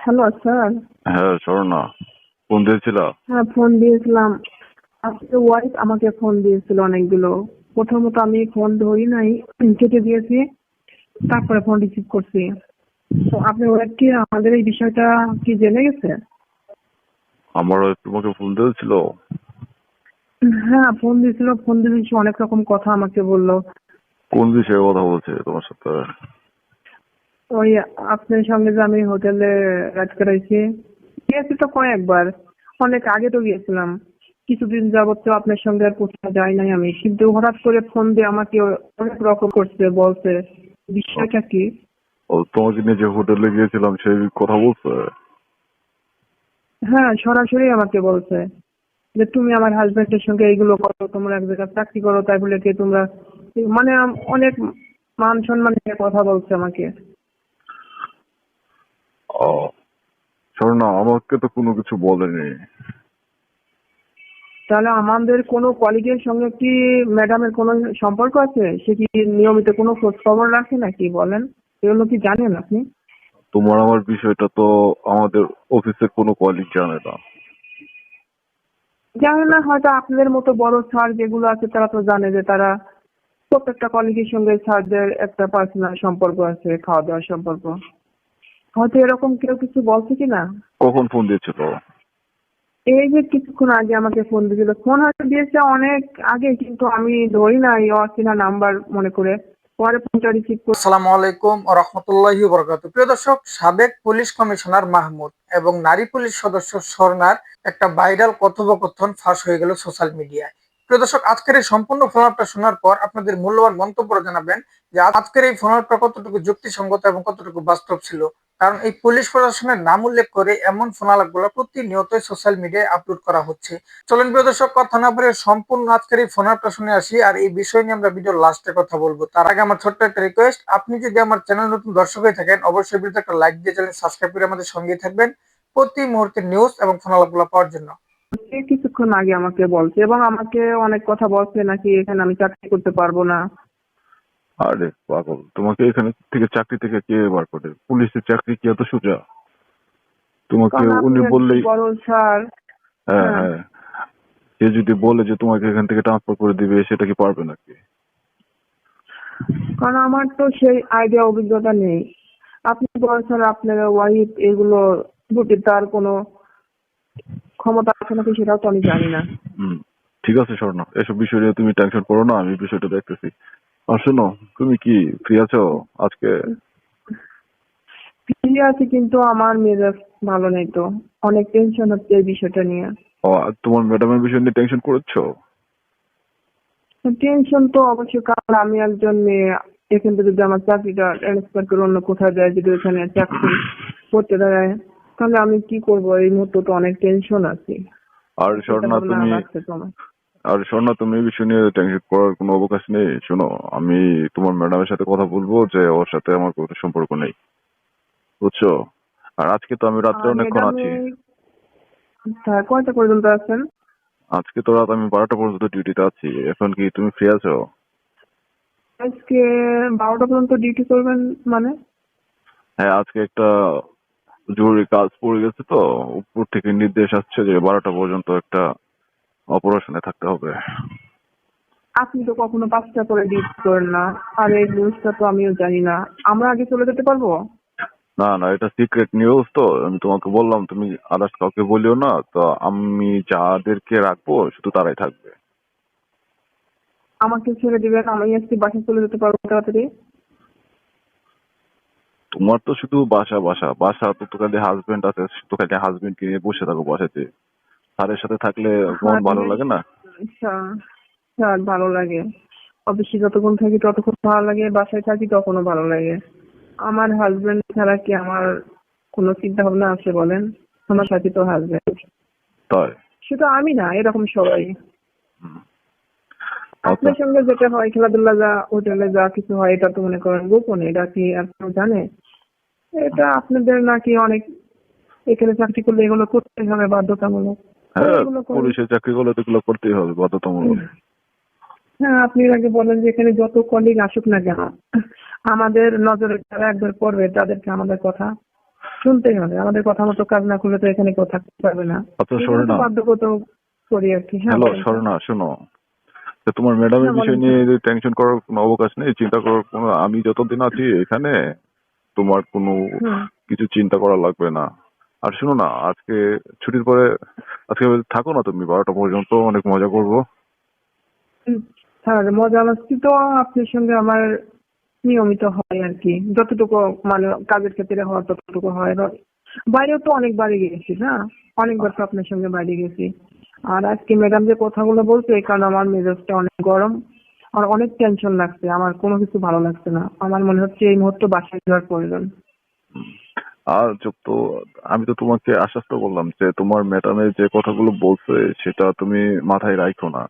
Hello sir হ্যাঁ Swarna phone দিয়েছিল? হ্যাঁ ফোন দিয়েছিলাম। আজকে ওয়াইফ আমাকে ফোন দিয়েছিল অনেকগুলো। প্রথমত আমি ফোন ধরি নাই কেটে দিয়েছি তারপরে ফোন রিসিভ করছি। তো আপনি ওয়াইফ কি আমাদের এই বিষয়টা কি জেনে গেছে? আমার ওই তোমাকে ফোন দিয়েছিল। হ্যাঁ ফোন দিয়েছিল ফোন দিয়েছি অনেক রকম কথা আমাকে বলল। কোন বিষয়ে কথা বলছে তোমার সাথে? ওই আপনার সঙ্গে যে আমি হোটেলে রাত কাটাইছি গিয়েছি তো কয়েকবার। অনেক আগে তো গিয়েছিলাম। কিছুদিন যাবত তো আপনার সঙ্গে আর কোথাও যাই নাই আমি। কিন্তু হঠাৎ করে ফোন দিয়ে আমাকে অনেক রকম করছে বলছে বিষয়টা কি? ও তোমাকে নিয়ে যে হোটেলে গিয়েছিলাম সেই কথা বলছে? হ্যাঁ সরাসরি আমাকে বলছে যে তুমি আমার হাজবেন্ডের সঙ্গে এইগুলো করো তোমরা এক জায়গায় চাকরি করো তাই বলে কি তোমরা মানে অনেক মান সম্মান নিয়ে কথা বলছে আমাকে। স্বর্ণা আমাকে তো কোনো কিছু বলেনি। তাহলে আমাদের কোনো কলিগের সঙ্গে কি ম্যাডামের কোনো সম্পর্ক আছে? সে কি নিয়মিত কোনো খোঁজ খবর রাখে নাকি বলেন? এগুলো কি জানেন আপনি? তোমার আমার বিষয়টা তো আমাদের অফিসের কোনো কলিগ জানে না। জানে না হয়তো আপনাদের মতো বড় স্যার যেগুলো আছে তারা তো জানে যে তারা প্রত্যেকটা কলিগের সঙ্গে স্যারদের একটা পার্সোনাল সম্পর্ক আছে খাওয়া দাওয়ার সম্পর্ক। হয়তো এরকম কেউ কিছু বলছে কি না কখন ফোন দিয়েছিল এই যে কিছুক্ষণ আগে আমাকে ফোন দিয়েছিল। ফোন হয়তো দিয়েছে অনেক আগে কিন্তু আমি ধরি না এই অচেনা নাম্বার মনে করে। পরে ফোনটা রিসিভ করে আসসালামু আলাইকুম রহমতুল্লাহি বরকাত প্রিয় দর্শক সাবেক পুলিশ কমিশনার মাহমুদ এবং নারী পুলিশ সদস্য স্বর্ণার একটা ভাইরাল কথোপকথন ফাঁস হয়ে গেল সোশ্যাল মিডিয়ায়। প্রিয় দর্শক আজকের এই সম্পূর্ণ ফোনআপটা শোনার পর আপনাদের মূল্যবান মন্তব্য জানাবেন যে আজকের এই ফোনআপটা কতটুকু যুক্তিসঙ্গত এবং কতটুকু বাস্তব ছিল। কারণ এই পুলিশ প্রশাসনের নাম উল্লেখ করে এমন ফোনালাপগুলো প্রতিনিয়তই সোশ্যাল মিডিয়ায় আপলোড করা হচ্ছে। চলেন প্রিয় দর্শক, কথা না বলে সম্পূর্ণ আজকের এই ফোনাপটা শুনে আসি আর এই বিষয় নিয়ে আমরা ভিডিও লাস্টে কথা বলব। তার আগে আমার ছোট্ট একটা রিকোয়েস্ট আপনি যদি আমার চ্যানেল নতুন দর্শক হয়ে থাকেন, অবশ্যই ভিডিওতে একটা লাইক দিয়ে চ্যানেল সাবস্ক্রাইব করে আমাদের সঙ্গে থাকবেন প্রতি মুহূর্তে নিউজ এবং ফোনালাপগুলো পাওয়ার জন্য। কিছুক্ষণ আগে আমাকে বলছে এবং আমাকে অনেক কথা বলছে নাকি এখানে আমি চাকরি করতে পারব না। আরে পাগল তোমাকে এখানে থেকে চাকরি থেকে কে বার করে? পুলিশের চাকরি কি এত সোজা? তোমাকে উনি বললেই স্যার। হ্যাঁ হ্যাঁ। হ্যাঁ। সে যদি বলে যে তোমাকে এখান থেকে ট্রান্সফার করে দিবে সেটা কি পারবে নাকি? কারণ আমার তো সেই আইডিয়া অভিজ্ঞতা নেই। আপনি বলছেন আপনার ওয়াইফ এগুলো প্রতি তার কোনো ক্ষমতা আছে নাকি সেটাও তো আমি জানি না। ঠিক আছে স্বর্ণ। এসব বিষয় নিয়ে তুমি টেনশন করো না আমি বিষয়টা দেখতেছি। আর শোনো তুমি কি ফ্রি আছো আজকে ফ্রি আছে কিন্তু আমার মেজাজ ভালো নেই তো অনেক টেনশন হচ্ছে এই বিষয়টা নিয়ে। ও, তোমার ম্যাডামের বিষয় নিয়ে টেনশন করেছ? টেনশন তো অবশ্যই কারণ আমি একজন মেয়ে এখান থেকে যদি আমার চাকরিটা ট্রান্সফার করে অন্য কোথাও যায় যদি ওখানে চাকরি করতে দেয় তাহলে আমি কি করব? এই মুহূর্তে তো অনেক টেনশন আছে। আর স্বর্ণা তুমি আর স্বর্ণা তুমি এই বিষয় নিয়ে টেনশন করার কোনো অবকাশ নেই। শোনো আমি তোমার ম্যাডামের সাথে কথা বলব যে ওর সাথে আমার কোনো সম্পর্ক নেই। বুঝছ? আর আজকে তো আমি রাত্রে অনেকক্ষণ আছি। আচ্ছা কয়টা পর্যন্ত আছেন? আজকে তো রাত আমি বারোটা পর্যন্ত ডিউটিতে আছি। এখন কি তুমি ফ্রি আছো? আজকে বারোটা পর্যন্ত ডিউটি করবেন মানে? হ্যাঁ আজকে একটা জরুরি কাজ পড়ে গেছে তো। উপর থেকে নির্দেশ আসছে যে বারোটা পর্যন্ত একটা অপারেশনে থাকতে হবে। আপনি তো কখনো পাঁচটা করে ডিউটি করেন না। আর এই নিউজটা তো আমিও জানি না। আমরা আগে চলে যেতে পারব? না না এটা সিক্রেট নিউজ তো। আমি তোমাকে বললাম তুমি আদার্স কাউকে বলিও না। তো আমি যাদেরকে রাখব শুধু তারাই থাকবে। আমাকে ছেড়ে দিবেন আমি আজকে বাসায় চলে যেতে পারব তাড়াতাড়ি? তোমার তো শুধু বাসা বাসা। বাসা তো তো খালি হাজবেন্ড আছে তো খালি হাজবেন্ড কে নিয়ে বসে থাকো বাসাতে। স্যারের সাথে থাকলে মন ভালো লাগে না? স্যার ভালো লাগে। অফিসে যতক্ষণ থাকি ততক্ষণ ভালো লাগে বাসায় থাকি তখনও ভালো লাগে। আমার হাজবেন্ড ছাড়া কি আমার কোনো চিন্তা ভাবনা আছে বলেন? আমার সাথে তো হাজবেন্ড শুধু আমি না এরকম সবাই। আচ্ছা। আপনার সঙ্গে যেটা হয় খেলাধুলা যা হোটেলে যা কিছু হয় এটা তো মনে করেন গোপন এটা কি আর কেউ জানে? এটা আপনাদের নাকি অনেক এখানে চাকরি করলে এগুলো করতে হবে বাধ্যতামূলক। হ্যাঁ। পুলিশের চাকরি করলে তো এগুলো করতেই হবে বাধ্যতামূলক। হ্যাঁ আপনি আগে বলেন যে এখানে যত কলিগ আসুক না কেন আমাদের নজরে যারা একবার পড়বে তাদেরকে আমাদের কথা শুনতেই হবে। আমাদের কথা মতো কাজ না করলে তো এখানে কেউ থাকতে পারবে না। আচ্ছা বাধ্যগত করি আর কি। হ্যাঁ স্বর্ণা শোনো তোমার ম্যাডামের বিষয় নিয়ে টেনশন করার কোনো অবকাশ নেই চিন্তা করার কোনো আমি যতদিন আছি এখানে তোমার কোনো কিছু চিন্তা করা লাগবে না। আর শোনো না আজকে ছুটির পরে আজকে থাকো না তুমি, বারোটা পর্যন্ত অনেক মজা করব। মজা মাস্তি তো, আপনার সঙ্গে আমার নিয়মিত হয় আর কি। যতটুকু মানে কাজের ক্ষেত্রে হয়, ততটুকু হয়। বাইরেও তো অনেক অনেকবারই গেছি, না? অনেকবার তো আপনার সঙ্গে বাইরে গেছি। আর আজকে ম্যাডাম যে কথাগুলো বলছে, এই কারণে আমার মেজাজটা অনেক গরম। আর অনেক টেনশন লাগছে, আমার কোনো কিছু ভালো লাগছে না। আমার মনে হচ্ছে এই মুহূর্তে বাসায় যাওয়ার প্রয়োজন। আর তো আমি তো তোমাকে আশ্বাস তো করলাম যে তোমার ম্যাডামের যে কথাগুলো বলছে সেটা তুমি মাথায় রাখো না।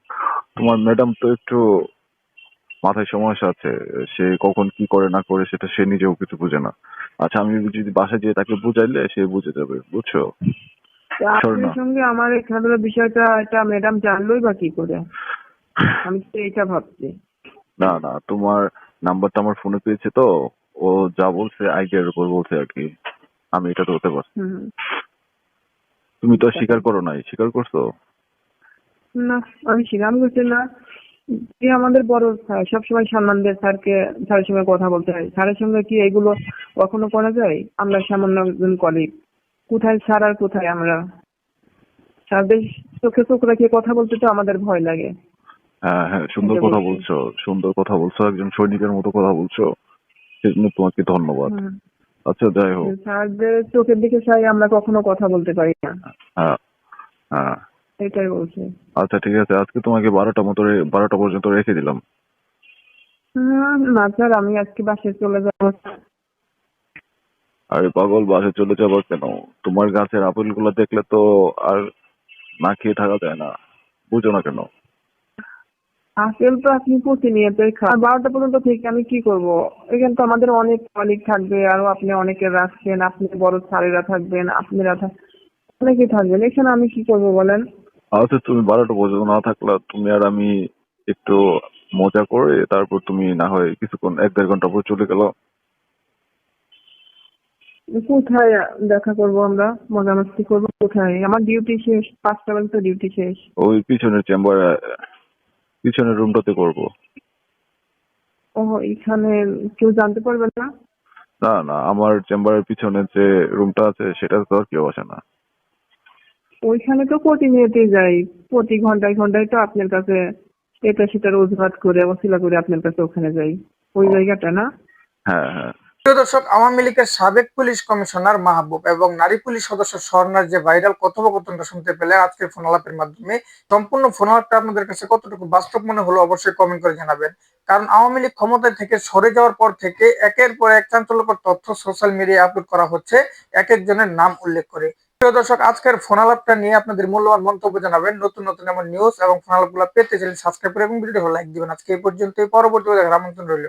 তোমার ম্যাডাম তো একটু মাথায় সমস্যা আছে সে কখন কি করে না করে সেটা সে নিজেও কিছু বুঝে না। আচ্ছা আমি যদি বাসায় যেয়ে তাকে বুঝাইলে সে বুঝে যাবে বুঝছ? আপনার সঙ্গে আমার এই খেলাধুলার বিষয়টা এটা ম্যাডাম জানলোই বা কি করে? আমি তো এইটা ভাবছি। না না তোমার নাম্বারটা আমার ফোনে পেয়েছে তো ও যা বলছে আইডিয়ার উপর বলছে আর কি। আমি এটা তো হতে পারছি তুমি তো স্বীকার করো নাই। স্বীকার করছ? না আমি স্বীকার করছি না। যে আমাদের বড় স্যার সবসময় সম্মান দিয়ে স্যারকে স্যারের সঙ্গে কথা বলতে হয়। স্যারের সঙ্গে কি এগুলো কখনো করা যায়? আমরা সামান্য একজন কলিগ কোথায় স্যার আর কোথায় আমরা? স্যারদের চোখে চোখ রাখিয়ে কথা বলতে তো আমাদের ভয় লাগে। হ্যাঁ হ্যাঁ সুন্দর কথা বলছো। সুন্দর কথা বলছো। একজন সৈনিকের মতো কথা বলছো। সেজন্য তোমাকে ধন্যবাদ। আচ্ছা যাই হোক। স্যারদের চোখের দিকে চাই আমরা কখনো কথা বলতে পারি না। হ্যাঁ হ্যাঁ এটাই বলছি। আচ্ছা ঠিক আছে আজকে তোমাকে বারোটা মতো বারোটা পর্যন্ত রেখে দিলাম। না স্যার আমি আজকে বাসে চলে যাব। আরে পাগল বাসে চলে যাব কেন? তোমার গাছের আপেলগুলো দেখলে তো আর না খেয়ে থাকা যায় না। বুঝো না কেন? আপেল তো আপনি প্রতিনিয়তই খান। বারোটা পর্যন্ত থেকে আমি কি করব? এখানে তো আমাদের অনেক কলিগ থাকবে আরও আপনি অনেকে রাখছেন আপনি বড় স্যারেরা থাকবেন আপনারা অনেকেই থাকবেন। এখানে আমি কি করব বলেন? আচ্ছা তুমি বারোটা পর্যন্ত না থাকলে তুমি আর আমি একটু মজা করে তারপর তুমি না হয় কিছুক্ষণ এক দেড় ঘণ্টা পর চলে গেল কোথায় দেখা করব আমরা? মজা মাস্তি করব কোথায়? আমার ডিউটি শেষ পাঁচটা পর্যন্ত ডিউটি শেষ। ওই পিছনের চেম্বারে পিছনের রুমটাতে করব। ও এখানে কেউ জানতে পারবে না? না না আমার চেম্বারের পিছনে যে রুমটা আছে সেটা তো আর কেউ আসে না। ওইখানে তো প্রতিনিয়তই যাই। প্রতি ঘন্টায় ঘন্টায় তো আপনার কাছে এটা সেটার অজুহাত করে অশিলা করে আপনার কাছে ওখানে যাই। ওই জায়গাটা না? হ্যাঁ হ্যাঁ। দর্শক, আওয়ামী লীগের সাবেক পুলিশ কমিশনার মাহবুব এবং নারী পুলিশ সদস্য স্বর্ণার যে ভাইরাল কথোপকথনটা শুনতে পেলে আজকের ফোন আলাপের মাধ্যমে সম্পূর্ণ ফোন আলাপটা আপনাদের কাছে কতটুকু বাস্তব মনে হলো অবশ্যই কমেন্ট করে জানাবেন। কারণ আওয়ামী লীগ থেকে সরে যাওয়ার পর থেকে একের পর এক চাঞ্চল্যকর তথ্য সোশ্যাল মিডিয়ায় আপলোড করা হচ্ছে, এক একজনের নাম উল্লেখ করে। প্রিয় দর্শক, আজকের ফোন আলাপটা নিয়ে আপনাদের মূল্যবান মন্তব্য জানাবেন। নতুন নতুন এমন নিউজ এবং ফোন আলাপগুলো পেতে চাইলে সাবস্ক্রাইব করে এবং ভিডিওটি লাইক দিবেন। আজকে এই পর্যন্তই। পরবর্তী দেখার আমন্ত্রণ রইল।